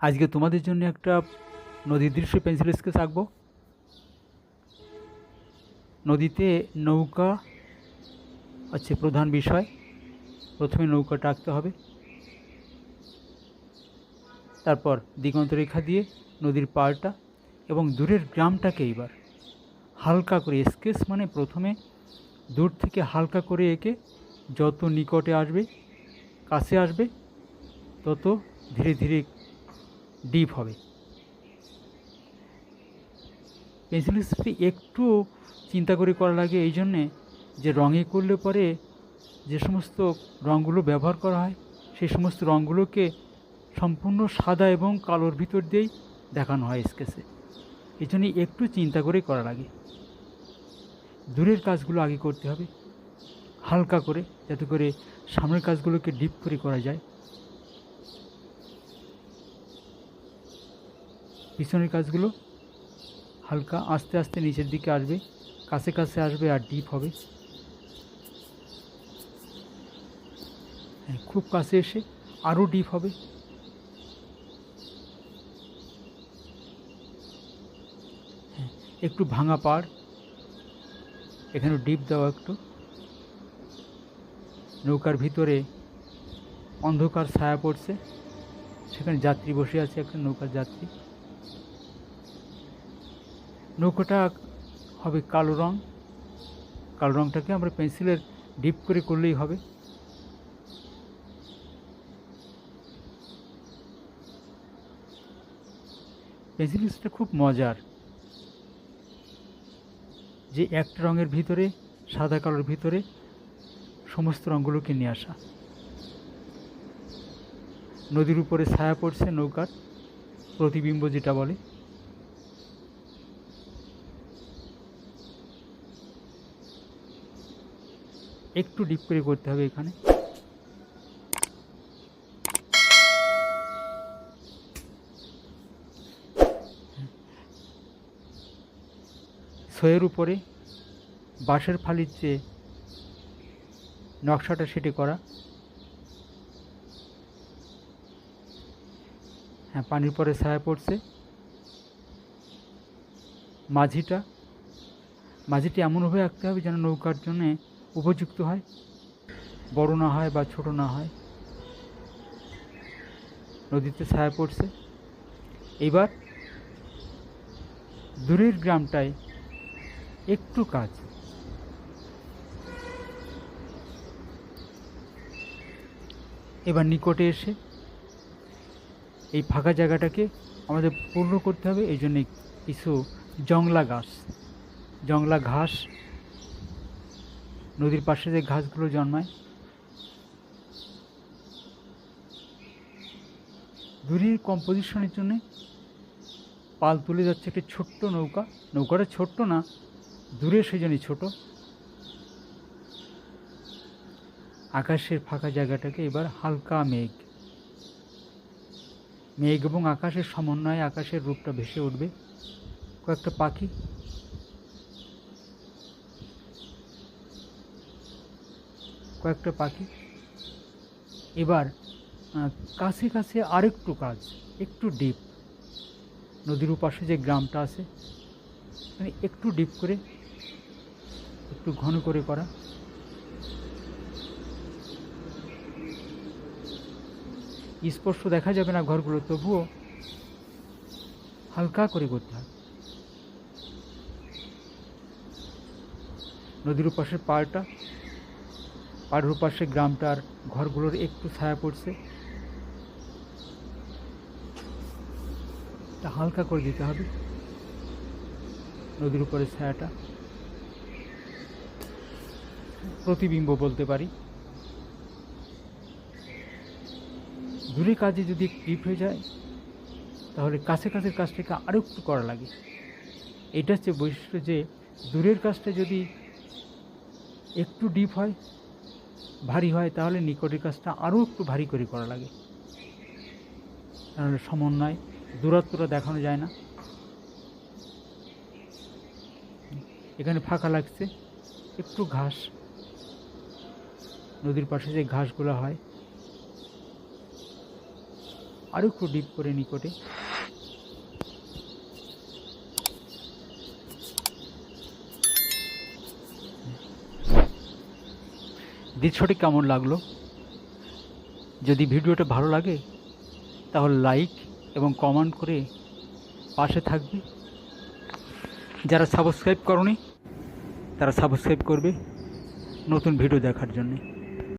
আজকে তোমাদের জন্য একটা নদীর দৃশ্য পেন্সিল স্কেচ আঁকবো নদীতে নৌকা হচ্ছে প্রধান বিষয়। প্রথমে নৌকাটা আঁকতে হবে। তারপর দিগন্ত রেখা দিয়ে নদীর পাড়টা এবং দূরের গ্রামটাকে এবার হালকা করে স্কেচ মানে প্রথমে দূর থেকে হালকা করে এঁকে যত নিকটে আসবে, কাছে আসবে, তত ধীরে ধীরে ডিপ হবে। পেন্সিল স্কেচটি একটু চিন্তা করে করা লাগে এই জন্যে যে রঙে করলে পরে যে সমস্ত রঙগুলো ব্যবহার করা হয় সেই সমস্ত রঙগুলোকে সম্পূর্ণ সাদা এবং কালোর ভিতর দিয়েই দেখানো হয় স্কেচে। এই জন্যই একটু চিন্তা করে করা লাগে। দূরের কাজগুলো আগে করতে হবে। হালকা করে, যাতে করে সামনের কাজগুলোকে ডিপ করে করা যায়। পিছনের কাজগুলো হালকা আস্তে আস্তে নিচের দিকে আসবে কাছে কাছে আসবে আর ডিপ হবে। হ্যাঁ, খুব কাছে এসে আরও ডিপ হবে। হ্যাঁ, একটু ভাঙা পাড় এখানে ডিপ দেওয়া একটু। নৌকার ভিতরে অন্ধকার ছায়া পড়ছে সেখানে যাত্রী বসে আছে একটা নৌকার যাত্রী। নৌকাটা হবে কালো রং। কালো রংটাকে আমরা পেন্সিলের ডিপ করে করলেই হবে। পেন্সিল স্কেচটা খুব মজার। যে একটা রঙের ভিতরে, সাদা কালোর ভিতরে সমস্ত রঙগুলোকে নিয়ে আসা। নদীর উপরে ছায়া পড়ছে নৌকার, প্রতিবিম্ব যেটা বলে। একটু ডিপ করে করতে হবে এখানে। সয়ের উপরে বাঁশের ফালির যে নকশাটা সেটি করা। হ্যাঁ পানির পরে ছায়া পড়ছে। মাঝিটা, মাঝিটি এমনভাবে আঁকতে হবে যেন নৌকার জন্য উপযুক্ত হয়? বড় না হয় বা ছোট না হয়? নদীতে ছায়া পড়ছে। এবার দূরের গ্রামটায় একটু কাজ এবার নিকটে এসে এই ফাঁকা জায়গাটাকে আমাদের পূর্ণ করতে হবে। এই জন্যে কিছু জংলা ঘাস জংলা ঘাস নদীর পাশে যে ঘাসগুলো জন্মায়। দূরের কম্পোজিশনের জন্যে পাল তুলে যাচ্ছে একটি ছোট্ট নৌকা। নৌকাটা ছোট্ট না, দূরে সেজন্যই ছোট। আকাশের ফাঁকা জায়গাটাকে এবার হালকা মেঘ। মেঘ এবং আকাশের সমন্বয়ে আকাশের রূপটা ভেসে উঠবে। কয়েকটা পাখি কয়েকটা পাখি। এবার কাছে কাছে আরেকটু কাজ, একটু ডিপ। নদীর পাশে যে গ্রামটা আছে মানে একটু ডিপ করে, একটু ঘন করে করা। স্পষ্ট দেখা যাবে না ঘরগুলো, তবুও হালকা করে করতে হয়। নদীর পাশের পাড়টা পাড়ের পাশে গ্রামটার ঘরগুলোর একটু ছায়া পড়ছে। তা হালকা করে দিতে হবে। নদীর উপরে ছায়াটা। প্রতিবিম্ব বলতে পারি। দূরে কাজে যদি ডিপ হয়ে যায়, তাহলে কাছে কাছের কাজটাকে আরও একটু করা লাগে। এটা হচ্ছে বৈশিষ্ট্য যে, দূরের কাজটা যদি একটু ডিপ হয় ভারী হয়, তাহলে নিকটের কাজটা আরও একটু ভারী করে করা লাগে। তাহলে সমন্বয়, দূরত্বটা দেখানো যায় না। এখানে ফাঁকা লাগছে, একটু ঘাস। নদীর পাশে যে ঘাসগুলো হয়, আরও একটু ডিপ করে নিকটে। দৃশ্যটি কেমন লাগল? যদি ভিডিওটা ভালো লাগে, তাহলে লাইক এবং কমেন্ট করে পাশে থাকবে। যারা সাবস্ক্রাইব করনি, তারা সাবস্ক্রাইব করবে নতুন ভিডিও দেখার জন্যে।